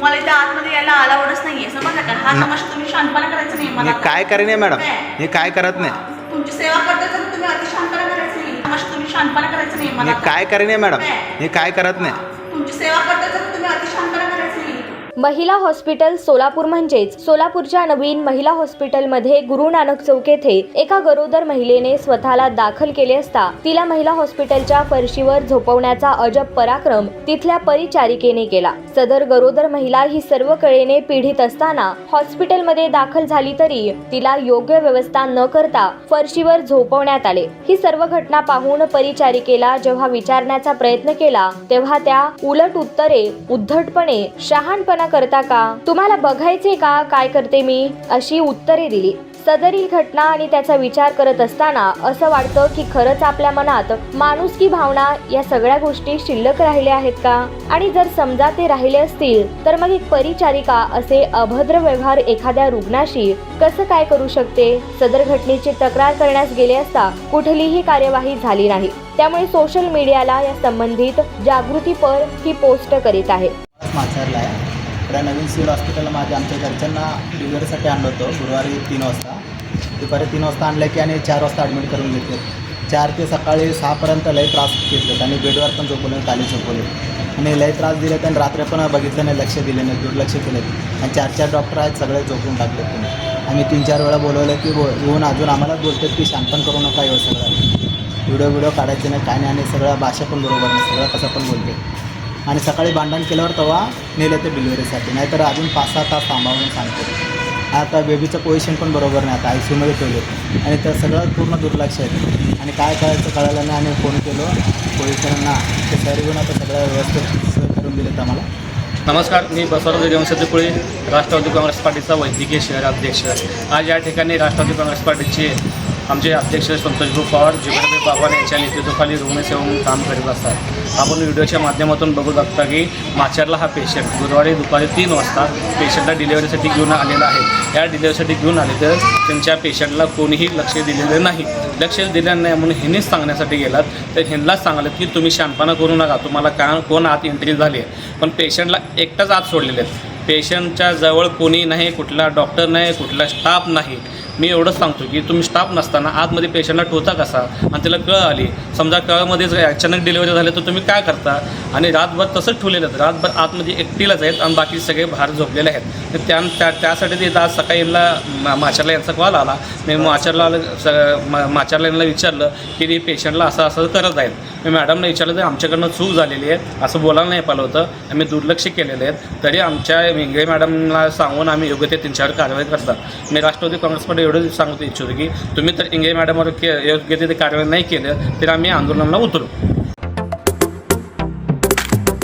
तुम्हाला इथे आतमध्ये यायला नाहीये का? हा तुम्ही करायचं नाही मला. काय करे नाही मॅडम? हे काय करत नाही? तुमची सेवा करता तर तुम्ही अति करायचं नाही. तुम्ही करायचं नाही काय करे मॅडम? हे काय करत नाही? तुमची सेवा करत महिला हॉस्पिटल सोलापूर म्हणजेच सोलापूरच्या नवीन महिला हॉस्पिटलमध्ये गुरु नानक चौक येथे एका गरोदर महिलेने स्वतःला दाखल केले असता तिला महिला हॉस्पिटलच्या फरशीवर झोपवण्याचा अजब पराक्रम तिथल्या परिचारिकेने केला. सदर गरोदर महिला ही सर्व कळेने पीडित असताना हॉस्पिटलमध्ये दाखल झाली तरी तिला योग्य व्यवस्था न करता फरशीवर झोपवण्यात आले. ही सर्व घटना पाहून परिचारिकेला जेव्हा विचारण्याचा प्रयत्न केला तेव्हा त्या उलट उत्तरे उद्धटपणे शहाणपणा करता का? तुम्हाला बघायचे का काय करते मी? अशी उत्तरे दिली. सदरील घटना आणि त्याचा विचार करत असताना असं वाटतं की खरंच आपल्या मनात माणुसकी भावना या सगळ्या गोष्टी शिल्लक राहिल्या आहेत का? आणि जर समजा ते राहिले असतील तर मग एक परिचारिका असे अभद्र व्यवहार एखाद्या रुग्णाशी कसं काय करू शकते? सदर घटनेची तक्रार करण्यास गेले असता कुठलीही कार्यवाही झाली नाही. त्यामुळे सोशल मीडियाला या संबंधित जागृतीपर ही पोस्ट करीत आहे. आहे. इकडे नवीन सिव्हिल हॉस्पिटलला माझ्या आमच्या घरच्यांना डिलिव्हरीसाठी आणलं होतं. गुरुवारी तीन वाजता. दुपारी तीन वाजता आणलं की आणि चार वाजता ॲडमिट करून घेतले. चार ते सकाळी सहापर्यंत लय त्रास घेतलेत आणि बेडवर पण झोपवले खाली झोपवले आणि लय त्रास दिले आणि रात्री पण बघितलं नाही लक्ष दिले नाही. दुर्लक्ष केले. आणि चार चार डॉक्टर आहेत सगळे झोपून टाकलेत तुम्ही आम्ही तीन चार वेळा बोलवलं की बो येऊन अजून आम्हालाच बोलतात की शांतपण करू नका एवढं सगळं. व्हिडिओ व्हिडिओ काढायचे नाही काय नाही. आणि सगळं भाषा पण बरोबर नाही. सगळं कसं पण बोलते. आणि सकाळी भांडण केल्यावर तेव्हा नेलं ते डिलिव्हरीसाठी नाहीतर अजून पाच सहा तास थांबावून सांगतो. आता बेबीचं पोझिशन पण बरोबर नाही आता आय सी यूमध्ये ठेवले आणि तर सगळं पूर्ण दुर्लक्ष आहे. आणि काय करायचं कळालं नाही आणि फोन केलो. पोलिसांना ते सर्व आता सगळ्या व्यवस्थित करून दिलेत आम्हाला. नमस्कार मी बसवराज जगवंशपुळे राष्ट्रवादी काँग्रेस पार्टीचा वैद्यकीय शहर अध्यक्ष. आज या ठिकाणी राष्ट्रवादी काँग्रेस पार्टीचे आमचे अध्यक्ष संतोषभाऊ पवार जिगरभाई पवार यांच्या नेतृत्वाखाली रुग्णसेवा म्हणून काम करीत असतात. आपण व्हिडिओच्या माध्यमातून बघू शकता की माचरला हा पेशंट गुरुवारी दुपारी तीन वाजता पेशंटला डिलिव्हरीसाठी घेऊन आलेला आहे. या डिलिव्हरीसाठी घेऊन आले तर त्यांच्या पेशंटला कोणीही लक्ष दिलेलं नाही. लक्ष दिलं नाही म्हणून ह्यांनीच सांगण्यासाठी गेलात. तर ह्यांनाच सांगलं की तुम्ही शांतपणा करू नका. तुम्हाला का कोण आत एंट्री झाली आहे पण पेशंटला एकटाच आत सोडलेले आहेत पेशंटच्या जवळ कोणी नाही कुठला डॉक्टर नाही कुठला स्टाफ नाही. मी एवढंच सांगतो की तुम्ही स्टाफ नसताना आतमध्ये पेशंटला ठोता कसा? आणि त्याला कळ आली. समजा कळमध्येच अचानक डिलिव्हरी झाली तर तुम्ही काय करता? आणि रातभर तसंच ठेवलेलं आहेत रातभर आतमध्ये एकटीलाच आहेत आणि बाकी सगळे बाहेर झोपलेले आहेत. तर त्या त्या त्यासाठी ते आज सकाळी यांना मा- यांचा कॉल आला. मी माचारला माचारला मा- यांना विचारलं की ते पेशंटला असं असं करत आहेत. मी मॅडमला विचारलं तर आमच्याकडनं चूक झालेली आहे. असं बोलायला नाही पाहिलं होतं. आम्ही दुर्लक्ष केलेले आहेत तरी आमच्या विंगळे मॅडमला सांगून आम्ही योग्य ते त्यांच्यावर कारवाई करतात. मी राष्ट्रवादी काँग्रेस पार्टी एवढं सांगतो इच्छितो की तुम्ही तर इंगे मॅडमवर के योग्य ते कारवाई नाही केलं तर आम्ही आंदोलनाला उतरू.